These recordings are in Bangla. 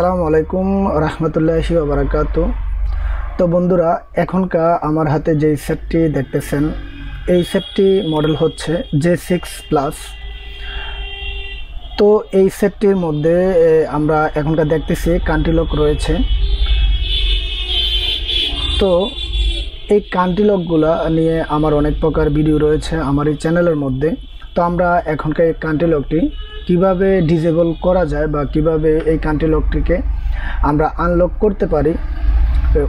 আসসালামু আলাইকুম রহমতুল্লাহি ওবরাকাত তো বন্ধুরা, এখনকার আমার হাতে যেই সেটটি দেখতেছেন, এই সেটটি মডেল হচ্ছে জে সিক্স প্লাস তো এই সেটটির মধ্যে আমরা এখনকার দেখতেছি কান্টিলক রয়েছে। তো এই কান্টিলকগুলা নিয়ে আমার অনেক প্রকার ভিডিও রয়েছে আমার এই চ্যানেলের মধ্যে। তো আমরা এখনকার এই কান্টিলকটি কীভাবে ডিজেবল করা যায় বা কীভাবে এই কান্ট্রি লকটিকে আমরা আনলক করতে পারি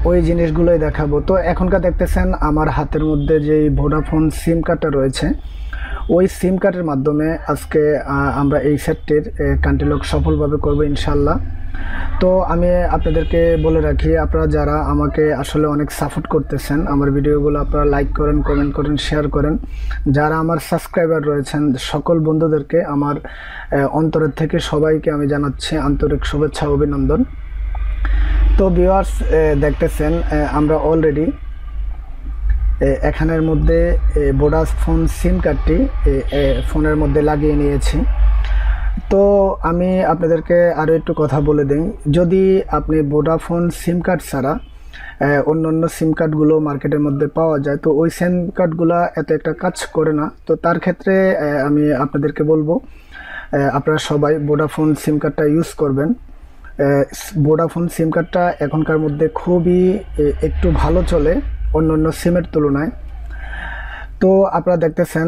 ওই জিনিসগুলোই দেখাবো। তো এখনকার দেখতেছেন আমার হাতের মধ্যে যে ভোডাফোন সিম কার্ডটা রয়েছে, ওই সিম কার্ডের মাধ্যমে আজকে আমরা এই সেটটির কান্ট্রি লক সফলভাবে করব ইনশাল্লাহ তো আমি আপনাদেরকে বলে রাখি, আপনারা যারা আমাকে আসলে অনেক সাপোর্ট করতেছেন, আমার ভিডিওগুলো আপনারা লাইক করেন কমেন্ট করেন শেয়ার করেন। যারা আমার সাবস্ক্রাইবার রয়েছেন, সকল বন্ধুদেরকে আমার অন্তরের থেকে সবাইকে আমি জানাচ্ছি আন্তরিক শুভেচ্ছা, অভিনন্দন। তো ভিউয়ার্স দেখতেছেন আমরা অলরেডি এখানের মধ্যে বোডাস ফোন সিম কার্ডটি ফোনের মধ্যে লাগিয়ে নিয়েছি। তো আমি আপনাদেরকে আরও একটু কথা বলে দিই। যদি আপনি ভোডাফোন সিম কার্ড ছাড়া অন্য অন্য সিম কার্ডগুলো মার্কেটের মধ্যে পাওয়া যায়, তো ওই সিম কার্ডগুলো এত একটা কাজ করে না। তো তার ক্ষেত্রে আমি আপনাদেরকে বলব আপনারা সবাই ভোডাফোন সিম কার্ডটা ইউজ করবেন। ভোডাফোন সিম কার্ডটা এখনকার মধ্যে খুবই একটু ভালো চলে অন্য অন্য সিমের তুলনায়। তো আপনারা দেখতেছেন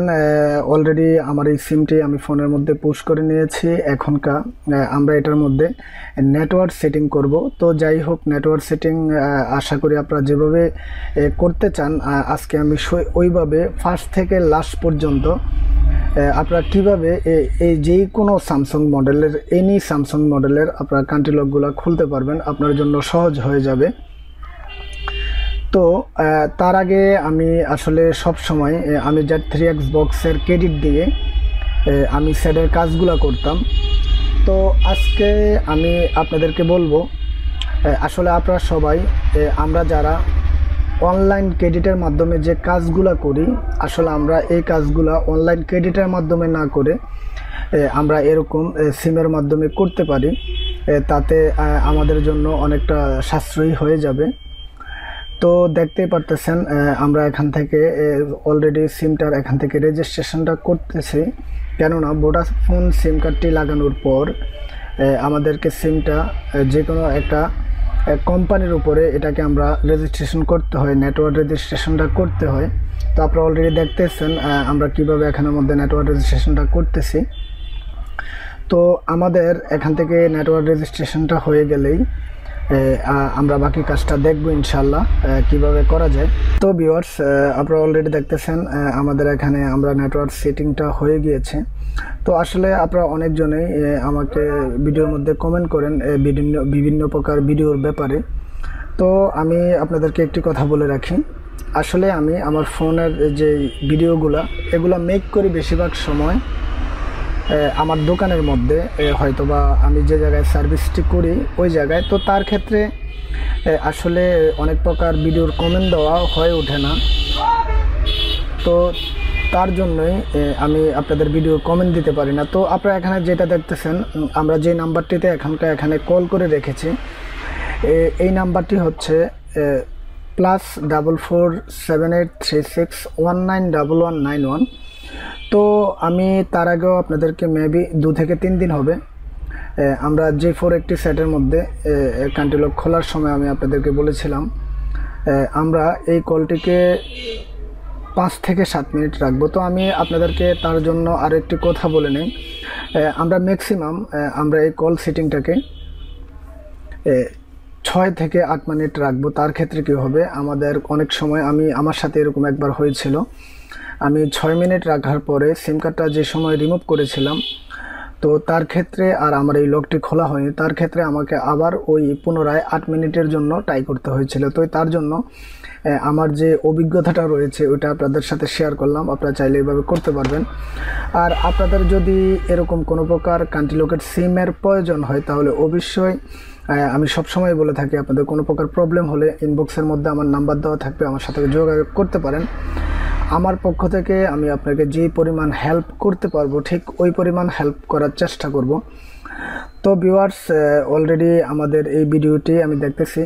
অলরেডি আমার এই সিমটি আমি ফোনের মধ্যে পুশ করে নিয়েছি। এখনকার আমরা এটার মধ্যে নেটওয়ার্ক সেটিং করব। তো যাই হোক নেটওয়ার্ক সেটিং আশা করি আপনারা যেভাবে করতে চান আজকে আমি ওইভাবে ফার্স্ট থেকে লাস্ট পর্যন্ত আপনারা কীভাবে এই যেই কোনো স্যামসাং মডেলের এনি স্যামসাং মডেলের আপনারা কান্ট্রি লকগুলো খুলতে পারবেন, আপনার জন্য সহজ হয়ে যাবে। তো তার আগে আমি আসলে সব সময় আমি জেড থ্রি এক্স বক্সের ক্রেডিট দিয়ে আমি সেটের কাজগুলো করতাম। তো আজকে আমি আপনাদেরকে বলব আসলে আপনারা সবাই আমরা যারা অনলাইন ক্রেডিটের মাধ্যমে যে কাজগুলো করি, আসলে আমরা এই কাজগুলো অনলাইন ক্রেডিটের মাধ্যমে না করে আমরা এরকম সিমের মাধ্যমে করতে পারি। তাতে আমাদের জন্য অনেকটা সাশ্রয়ী হয়ে যাবে। তো দেখতেই পারতেছেন আমরা এখান থেকে অলরেডি সিমটার এখান থেকে রেজিস্ট্রেশনটা করতেছি। কেননা ভোডাফোন সিম কার্ডটি লাগানোর পর আমাদেরকে সিমটা যে কোনো একটা কোম্পানির উপরে এটাকে আমরা রেজিস্ট্রেশন করতে হয় নেটওয়ার্ক রেজিস্ট্রেশনটা করতে হয়। তো আপনারা অলরেডি দেখতেছেন আমরা কীভাবে এখানের মধ্যে নেটওয়ার্ক রেজিস্ট্রেশনটা করতেছি। তো আমাদের এখান থেকে নেটওয়ার্ক রেজিস্ট্রেশনটা হয়ে গেলেই আমরা বাকি কাজটা দেখব ইনশাল্লাহ কীভাবে করা যায়। তো ভিউয়ার্স আপনারা অলরেডি দেখতেছেন আমাদের এখানে আমরা নেটওয়ার্ক সেটিংটা হয়ে গিয়েছে। তো আসলে আপনারা অনেকজনেই আমাকে ভিডিওর মধ্যে কমেন্ট করেন বিভিন্ন বিভিন্ন প্রকার ভিডিওর ব্যাপারে। তো আমি আপনাদেরকে একটি কথা বলে রাখি। আসলে আমি আমার ফোনের যে ভিডিওগুলা, এগুলো মেক করি বেশিরভাগ সময় আমার দোকানের মধ্যে এ, হয়তোবা আমি যে জায়গায় সার্ভিসটি করি ওই জায়গায়। তো তার ক্ষেত্রে আসলে অনেক প্রকার ভিডিওর কমেন্ট দেওয়া হয়ে ওঠে না। তো তার জন্যই আমি আপনাদের ভিডিও কমেন্ট দিতে পারি না। তো আপনারা এখানে যেটা দেখতেছেন আমরা যে নাম্বারটিতে এখানকার এখানে কল করে রেখেছি এই নাম্বারটি হচ্ছে plus double four seven eight three six one nine double one nine one তো আমি তার আগেও আপনাদেরকে মেবি দু থেকে তিন দিন হবে। আমরা যে ফোর একটি সেটের মধ্যে কান্টিলক খোলার সময় আমি আপনাদেরকে বলেছিলাম আমরা এই কলটিকে পাঁচ থেকে সাত মিনিট রাখব। তো আমি আপনাদেরকে তার জন্য আরও একটি কথা বলে নিই। আমরা ম্যাক্সিমাম আমরা এই কল সিটিংটাকে ছয় থেকে আট মিনিট রাখব। তার ক্ষেত্রে কী হবে? আমাদের অনেক সময় আমি, আমার সাথে এরকম একবার হয়েছিল। আমি ছয় মিনিট রাখার পরে সিম কার্ডটা যে সময় রিমুভ করেছিলাম, তো তার ক্ষেত্রে আর আমার এই লকটি খোলা হয়নি। তার ক্ষেত্রে আমাকে আবার ওই পুনরায় আট মিনিটের জন্য ট্রাই করতে হয়েছিল। তো তার জন্য আমার যে অভিজ্ঞতাটা রয়েছে ওটা আপনাদের সাথে শেয়ার করলাম। আপনারা চাইলে এইভাবে করতে পারবেন। আর আপনাদের যদি এরকম কোনো প্রকার কান্ট্রি লোকের সিমের প্রয়োজন হয়, তাহলে অবশ্যই আমি সবসময় বলে থাকি, আপনাদের কোনো প্রকার প্রবলেম হলে ইনবক্সের মধ্যে আমার নাম্বার দেওয়া থাকবে। আমার সাথে যোগাযোগ করতে পারেন। আমার পক্ষ থেকে আমি আপনাকে যে পরিমাণ হেল্প করতে পারব, ঠিক ওই পরিমাণ হেল্প করার চেষ্টা করব। তো ভিউয়ার্স অলরেডি আমাদের এই ভিডিওটি আমি দেখতেছি।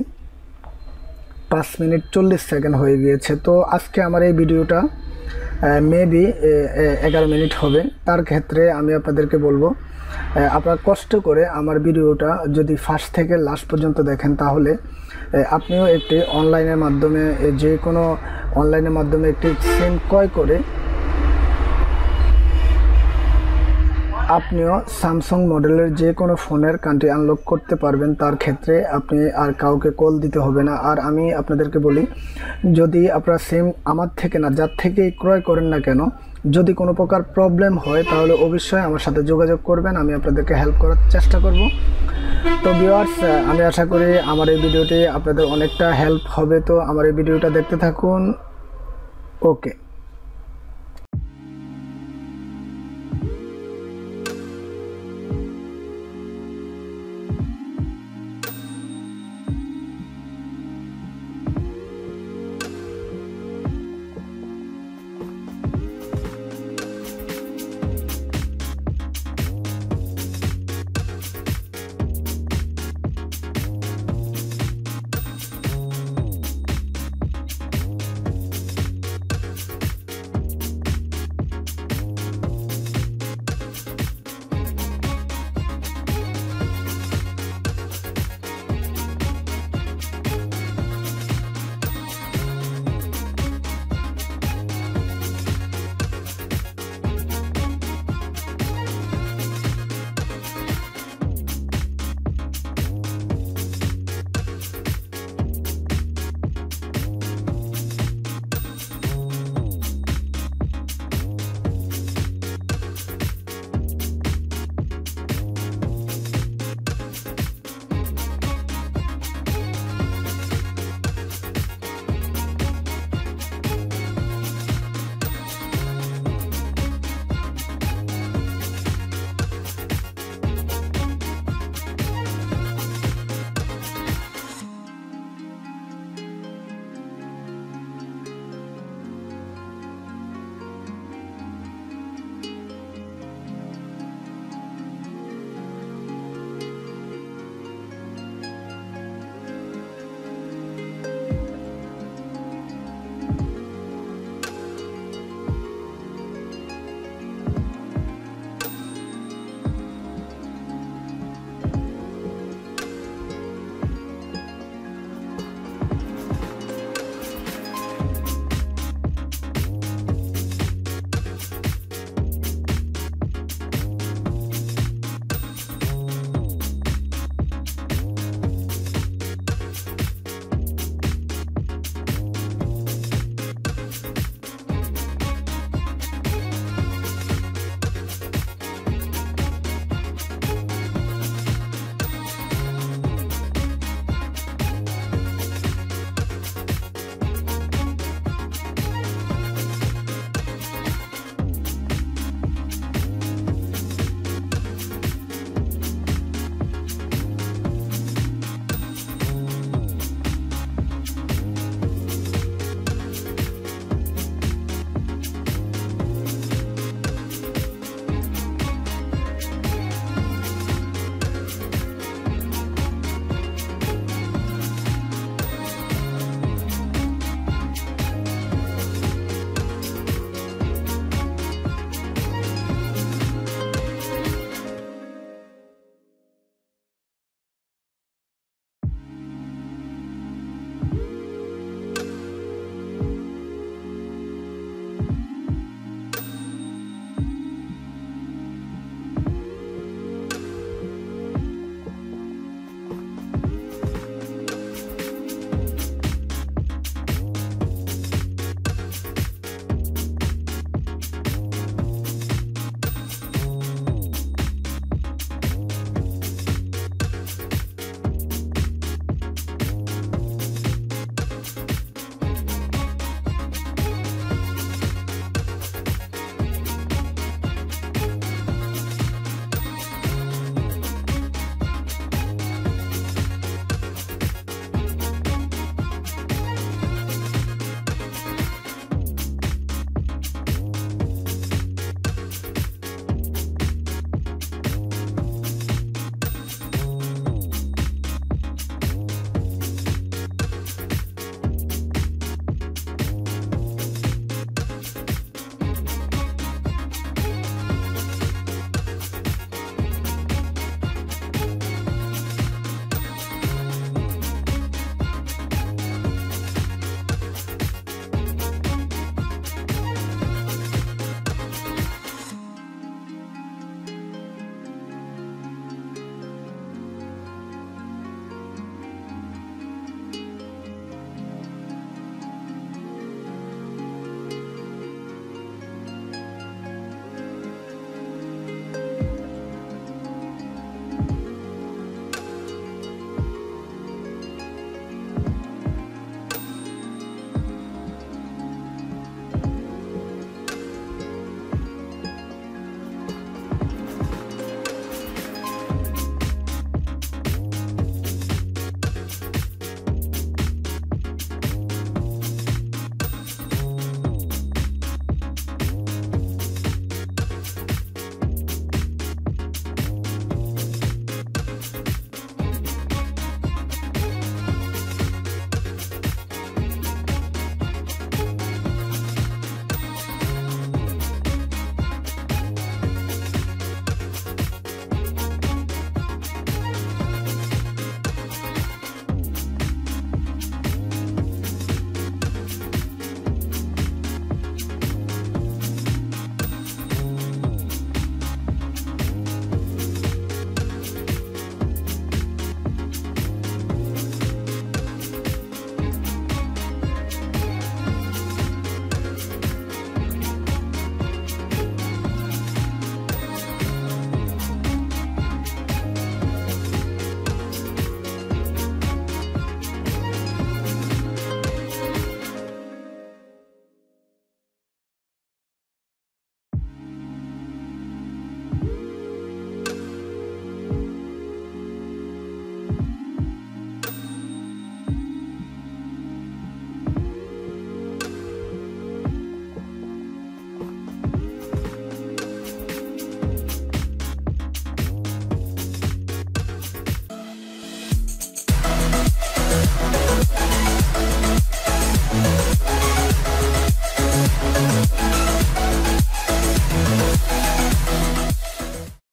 পাঁচ মিনিট চল্লিশ সেকেন্ড হয়ে গিয়েছে। তো আজকে আমার এই ভিডিওটা মেবি এগারো মিনিট হবে। তার ক্ষেত্রে আমি আপনাদেরকে বলব আপনার কষ্ট করে আমার ভিডিওটা যদি ফার্স্ট থেকে লাস্ট পর্যন্ত দেখেন তাহলে আপনিও একটি অনলাইনের মাধ্যমে যে কোনো অনলাইনের মাধ্যমে একটি সিম ক্রয় করে আপনিও স্যামসাং মডেলের যে কোনো ফোনের কান্ট্রি আনলক করতে পারবেন, তার ক্ষেত্রে আপনি আর কাউকে কল দিতে হবে না। আর আমি আপনাদেরকে বলি, যদি আপনারা সেম আমার থেকে না, যার থেকে ক্রয় করেন না কেন, যদি কোনো প্রকার প্রবলেম হয়, তাহলে অবশ্যই আমার সাথে যোগাযোগ করবেন, আমি আপনাদেরকে হেল্প করার চেষ্টা করব। তো ভিওয়ার্স আমি আশা করি আমার এই ভিডিওটি আপনাদের অনেকটা হেল্প হবে। তো আমার এই ভিডিওটা দেখতে থাকুন। ওকে